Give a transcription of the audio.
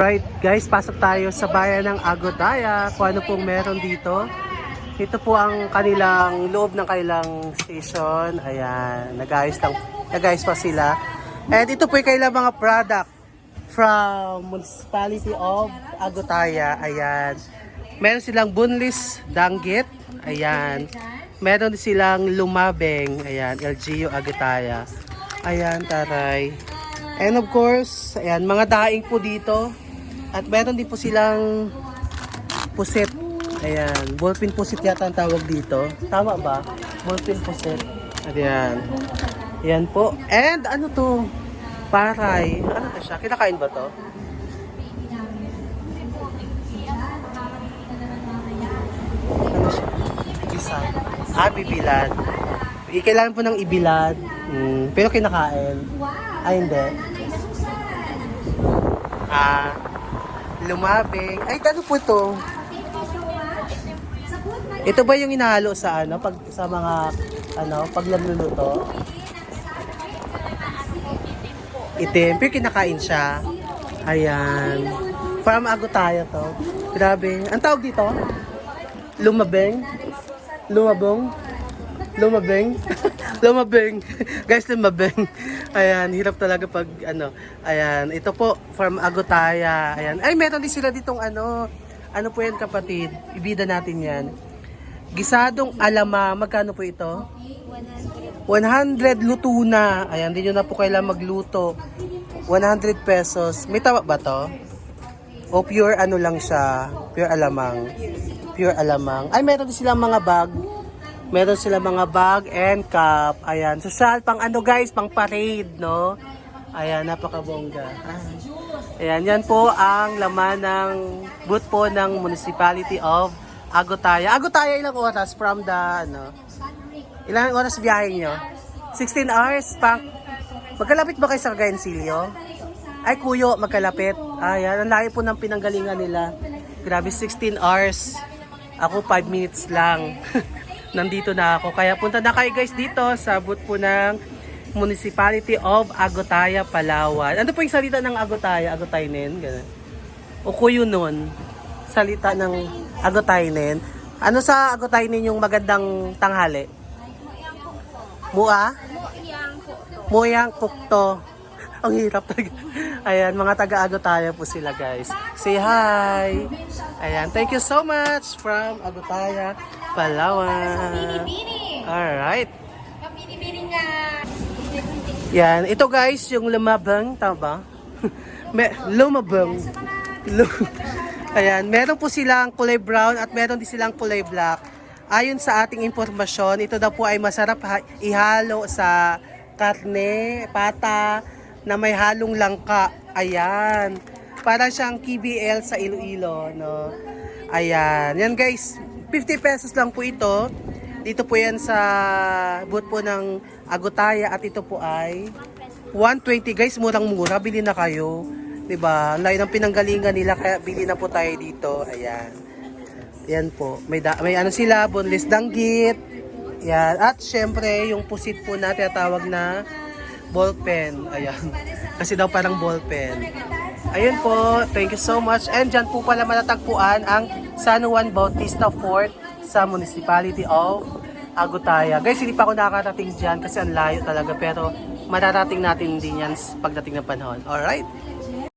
Right, guys, pasok tayo sa bayan ng Agotaya. Kung ano pong meron dito. Ito po ang kanilang loob ng kanilang station. Ayan, nag-ayos lang, nag-ayos pa sila. And ito po yung kailang mga product from Municipality of Agotaya. Ayan. Meron silang bunlis danggit. Ayan. Meron silang lumabeng. Ayan, LGU Agotaya. Ayan, taray. And of course, ayan, mga daing po dito. At meron din po silang puset. Ayan, ballpen puset yata ang tawag dito. Tama ba? Ballpen puset. Ayan. Ayan po. And ano to? Paray. Ano to siya? Kinakain ba to? Ano siya? Isa. Ah, bibilad. Kailangan po ng ibilad. Mm, pero kinakain. Ay, hindi. Ah, lumabing. Ay, ano po to? Ito ba yung inahalo sa ano pag sa mga ano pag nagluluto? Itim, pero kinakain siya. Ayan. From Agutaya to. Grabe. Ang tawag dito? Lumabeng? Lumabong? Lumabeng? Lumabeng. Guys, lumabeng. Ayan, hirap talaga pag ano. Ayan, ito po from Agutaya. Ayan. Ay, meron din sila ditong ano. Ano po yan kapatid? Ibida natin yan. Gisadong alama. Magkano po ito? 100 luto na. Ayan, hindi nyo na po kailangan magluto. 100 pesos. May tama ba to? O pure ano lang siya? Pure alamang. Pure alamang. Ay, meron din silang mga bag. Meron silang mga bag and cup. Ayan. Social, pang ano guys, pang parade, no? Ayan, napakabongga. Ayan, yan po ang laman ng booth po ng Municipality of Agutaya. Agutaya ilang oras from the, ano? Ilang oras biyahe nyo? 16 hours? Pa Magkalapit ba kayo sa Cagayancillo? Ay, kuyo, magkalapit. Ayan, ang layo po ng pinanggalingan nila. Grabe, 16 hours. Ako, 5 minutes lang. Nandito na ako. Kaya punta na kayo guys dito sa booth po ng Municipality of Agotaya, Palawan. Ano po yung salita ng Agotaya? Agotaynen? Ganun. O kuyo nun? Salita ng Agotaynen. Ano sa Agotaynen yung magandang tanghali? Mua? Muyang Pukto. Ang hirap talaga. Ayan, mga taga-Agotaya po sila guys. Say hi! Ayan, thank you so much from Agotaya, Palawan. Alright. Yan, ito guys, yung lumabang, tama ba? Me, lumabang. Lu- Ayan, meron po silang kulay brown at meron din silang kulay black. Ayon sa ating impormasyon, ito daw po ay masarap ha- ihalo sa karne, pata, na may halong langka. Ayan. Para siyang KBL sa Iloilo, no? Ayan. Yan guys, 50 pesos lang po ito. Dito po yan sa booth po ng Agutaya at ito po ay 120 guys, murang-mura, bili na kayo. 'Di ba? Layo ng pinanggalingan nila kaya bili na po tayo dito. Ayan. Yan po. May da- may ano sila, boneless danggit. Yan. At syempre, yung pusit po na tinatawag na ballpen. Ayan. Kasi daw parang ballpen. Ayun po. Thank you so much. And dyan po pala matatagpuan ang San Juan Bautista Fort sa Municipality of Agutaya. Guys, hindi pa ako nakakarating dyan kasi ang layo talaga. Pero mararating natin din yan pagdating ng panahon. Alright?